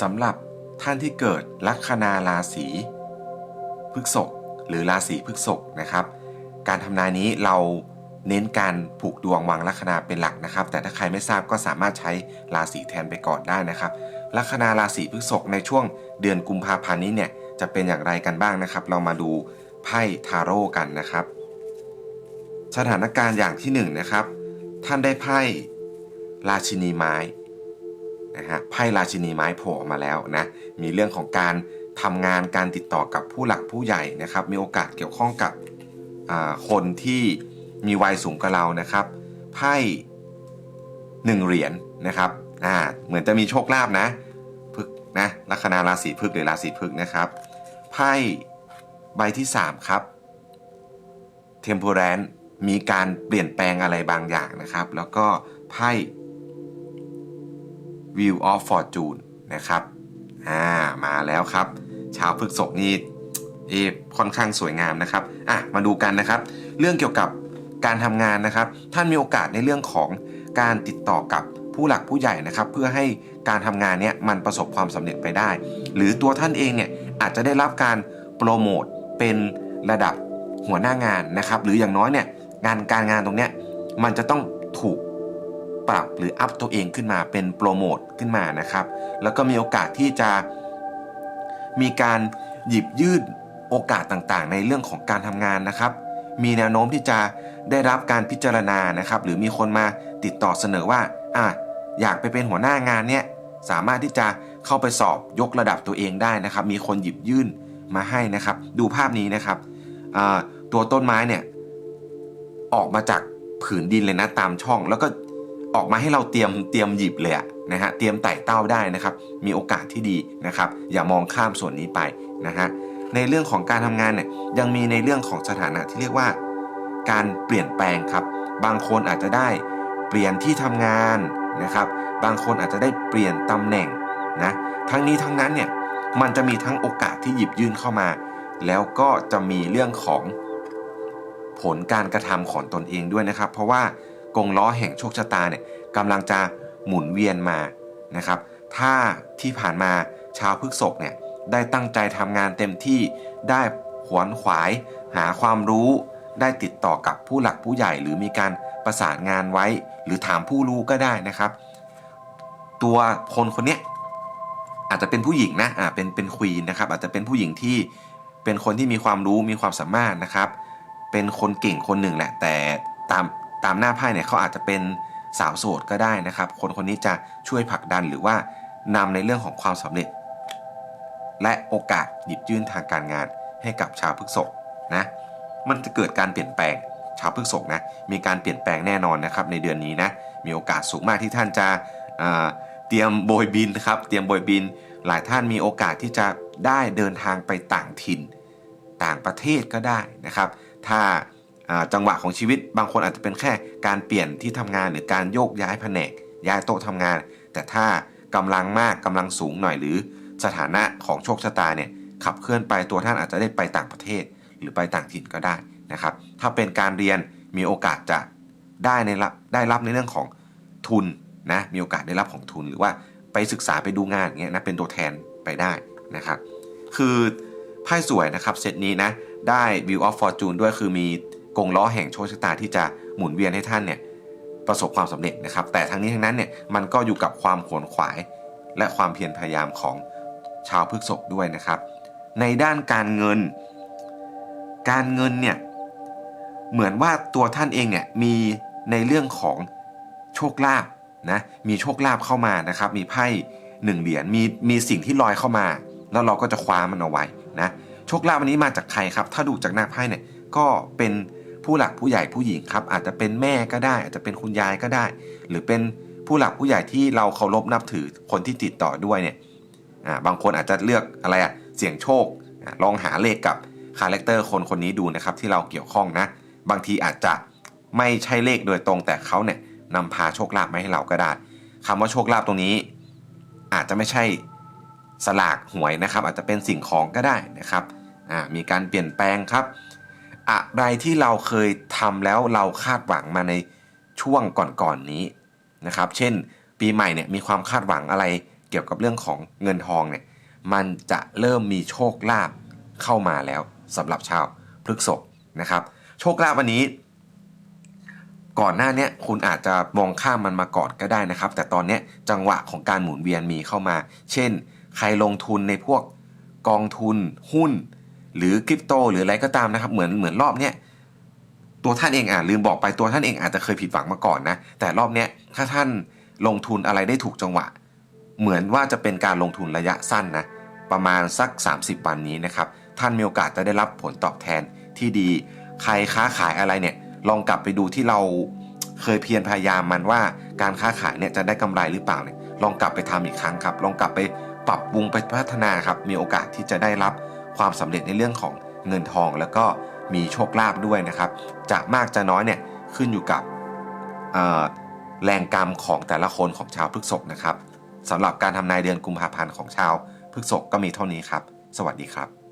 สำหรับท่านที่เกิดลัคนาราศีพฤกษภหรือราศีพฤกษภนะครับ การทำนายนี้เราเน้นการผูกดวงวางลัคนาเป็นหลักนะครับ แต่ถ้าใครไม่ทราบก็สามารถใช้ราศีแทนไปก่อนได้นะครับ ลัคนาราศีพฤษภในช่วงเดือนกุมภาพันธ์นี้เนี่ยจะเป็นอย่างไรกันบ้างนะครับ เรามาดูไพ่ทาโร่กันนะครับ สถานการณ์อย่างที่หนึ่งนะครับ ท่านได้ไพ่ราชินีไม้ นะฮะไพ่ราชินีไม้โผล่ออกมาแล้วนะมีเรื่องของการทำงานการติดต่อกับผู้หลักผู้ใหญ่นะครับ มีโอกาสเกี่ยวข้องกับคนที่มีวัยสูงกว่าเรานะครับไพ่หนึ่งเหรียญนะครับอ่าเหมือนจะมีโชคลาภนะพึกนะลัคนาราศีพฤกษ์หรือราศีพฤกษ์นะครับไพ่ใบที่สามครับเทม p พ r รนมีการเปลี่ยนแปลงอะไรบางอย่างนะครับ แล้วก็ไพ่ View of Fortune นะครับอ่ามาแล้วครับ ชาวพฤกษกนี่เอค่อนข้างสวยงามนะครับอะมาดูกันนะครับ เรื่องเกี่ยวกับการทำงานนะครับ ท่านมีโอกาสในเรื่องของการติดต่อกับผู้หลักผู้ใหญ่นะครับ เพื่อให้การทำงานเนี้ยมันประสบความสำเร็จไปได้ หรือตัวท่านเองเนี่ยอาจจะได้รับการโปรโมทเป็นระดับหัวหน้างานนะครับ หรืออย่างน้อยเนี่ยงานการงานตรงเนี้ยมันจะต้องถูก ปรับหรืออัพตัวเองขึ้นมาเป็นโปรโมทขึ้นมานะครับ แล้วก็มีโอกาสที่จะมีการหยิบยื่นโอกาสต่างๆ ในเรื่องของการทำงานนะครับ มีแนวโน้มที่จะได้รับการพิจารณานะครับ หรือมีคนมาติดต่อเสนอว่าอะอยากไปเป็นหัวหน้างานเนี่ยสามารถที่จะเข้าไปสอบยกระดับตัวเองได้นะครับ มีคนหยิบยื่นมาให้นะครับ ดูภาพนี้นะครับตัวต้นไม้เนี่ยออกมาจากผืนดินเลยนะตามช่อง แล้วก็ ออกมาให้เราเตรียมเตรียมหยิบเลยะนะฮะเตรียมไต่เต้าได้นะครับ มีโอกาสที่ดีนะครับ อย่ามองข้ามส่วนนี้ไปนะฮะในเรื่องของการทำงานเนี่ยยังมีในเรื่องของสถานะที่เรียกว่า การเปลี่ยนแปลงครับ บางคนอาจจะได้เปลี่ยนที่ทำงานนะครับ บางคนอาจจะได้เปลี่ยนตำแหน่งนะทั้งนี้ทั้งนั้นเนี่ยมันจะมีทั้งโอกาสที่หยิบยื่นเข้ามา แล้วก็จะมีเรื่องของผลการกระทำของตนเองด้วยนะครับ เพราะว่า กงล้อแห่งโชคชะตาเนี่ยกำลังจะหมุนเวียนมานะครับ ถ้าที่ผ่านมาชาวพฤกษกเนี่ยได้ตั้งใจทำงานเต็มที่ได้ขวนขวาย หาความรู้ ได้ติดต่อกับผู้หลักผู้ใหญ่ หรือมีการประสานงานไว้ หรือถามผู้รู้ก็ได้นะครับ ตัวคนคนนี้อาจจะเป็นผู้หญิงนะอ่าเป็นเป็นควีนนะครับ อาจจะเป็นผู้หญิงที่เป็นคนที่มีความรู้มีความสามารถนะครับ เป็นคนเก่งคนหนึ่งแหละ แต่ตาม ตามหน้าไพ่เนี่ยเขาอาจจะเป็นสาวโสดก็ได้นะครับ คนคนนี้จะช่วยผลักดันหรือว่านำในเรื่องของความสำเร็จ และโอกาสหยิบยื่นทางการงานให้กับชาวพฤษภนะมันจะเกิดการเปลี่ยนแปลงชาวพฤษภนะมีการเปลี่ยนแปลงแน่นอนนะครับในเดือนนี้นะมีโอกาสสูงมากที่ท่านจะเเตรียมโบยบินนะครับเตรียมโบยบิน หลายท่านมีโอกาสที่จะได้เดินทางไปต่างถิ่น ต่างประเทศก็ได้นะครับ ถ้า จังหวะของชีวิต บางคนอาจจะเป็นแค่การเปลี่ยนที่ทำงานหรือการโยกย้ายแผนก ย้ายโต๊ะทำงาน แต่ถ้ากำลังมากกำลังสูงหน่อยหรือ สถานะของโชคชะตาเนี่ยขับเคลื่อนไปตัวท่านอาจจะได้ไปต่างประเทศ หรือไปต่างถิ่นก็ได้นะครับ ถ้าเป็นการเรียนมีโอกาสจะได้ในรับได้รับในเรื่องของทุนนะมีโอกาสได้รับของทุนหรือว่าไปศึกษาไปดูงานอย่างเงี้ยนะเป็นตัวแทนไปได้นะครับ คือไพ่สวยนะครับเซตนี้นะได้ View of Fortune ด้วยคือมี กงล้อแห่งโชคชะตาที่จะหมุนเวียนให้ท่านเนี่ยประสบความสำเร็จนะครับ แต่ทั้งนี้ทั้งนั้นเนี่ยมันก็อยู่กับความขวนขวาย และความเพียรพยายามของชาวพฤกษกด้วยนะครับ ในด้านการเงิน การเงินเนี่ยเหมือนว่าตัวท่านเองเนี่ยมีในเรื่องของโชคลาภนะมีโชคลาภเข้ามานะครับ มีไพ่หนึ่งเหรียญมีมีสิ่งที่ลอยเข้ามา แล้วเราก็จะคว้ามันเอาไว้นะโชคลาภอันนี้มาจากใครครับ ถ้าดูจากหน้าไพ่เนี่ยก็เป็น ผู้หลักผู้ใหญ่ผู้หญิงครับ อาจจะเป็นแม่ก็ได้ อาจจะเป็นคุณยายก็ได้ หรือเป็นผู้หลักผู้ใหญ่ที่เราเคารพนับถือคนที่ติดต่อด้วยเนี่ยบางคนอาจจะเลือกอะไรอะเสี่ยงโชคลองหาเลขกับคาแรคเตอร์คนคนนี้ดูนะครับที่เราเกี่ยวข้องนะ บางทีอาจจะไม่ใช่เลขโดยตรงแต่เขาเนี่ยนำพาโชคลาภมาให้เราก็ได้คำว่าโชคลาภตรงนี้ อาจจะไม่ใช่สลากหวยนะครับ อาจจะเป็นสิ่งของก็ได้นะครับมีการเปลี่ยนแปลงครับ อะไรที่เราเคยทำแล้วเราคาดหวังมาในช่วงก่อนๆนนี้นะครับ เช่น ปีใหม่เนี่ยมีความคาดหวังอะไรเกี่ยวกับเรื่องของเงินทองเนี่ยมันจะเริ่มมีโชคลาภเข้ามาแล้วสำหรับชาวพฤกษภนะครับ โชคลาภวันนี้ ก่อนหน้านี้คุณอาจจะมองข้ามมันมาก่อนก็ได้นะครับ แต่ตอนนี้จังหวะของการหมุนเวียนมีเข้ามา เช่น ใครลงทุนในพวกกองทุนหุ้น หรือคริปโตหรืออะไรก็ตามนะครับ เหมือนเหมือนรอบเนี้ยตัวท่านเองอะลืมบอกไปตัวท่านเองอาจจะเคยผิดหวังมาก่อนนะ แต่รอบเนี้ยถ้าท่านลงทุนอะไรได้ถูกจังหวะ เหมือนว่าจะเป็นการลงทุนระยะสั้นนะประมาณสัก 30 วันนี้นะครับ ท่านมีโอกาสจะได้รับผลตอบแทนที่ดี ใครค้าขายอะไรเนี่ย ลองกลับไปดูที่เราเคยเพียรพยายามมันว่าการค้าขายเนี่ยจะได้กำไรหรือเปล่าเนี่ยลองกลับไปทำอีกครั้งครับ ลองกลับไปปรับปรุงไปพัฒนาครับ มีโอกาสที่จะได้รับ ความสำเร็จในเรื่องของเงินทอง แล้วก็มีโชคลาภด้วยนะครับ จะมากจะน้อยเนี่ยขึ้นอยู่กับแรงกรรมของแต่ละคนของชาวพฤษกนะครับสำหรับการทำนายเดือนกุมภาพันธ์ของชาวพฤษกก็มีเท่านี้ครับ สวัสดีครับ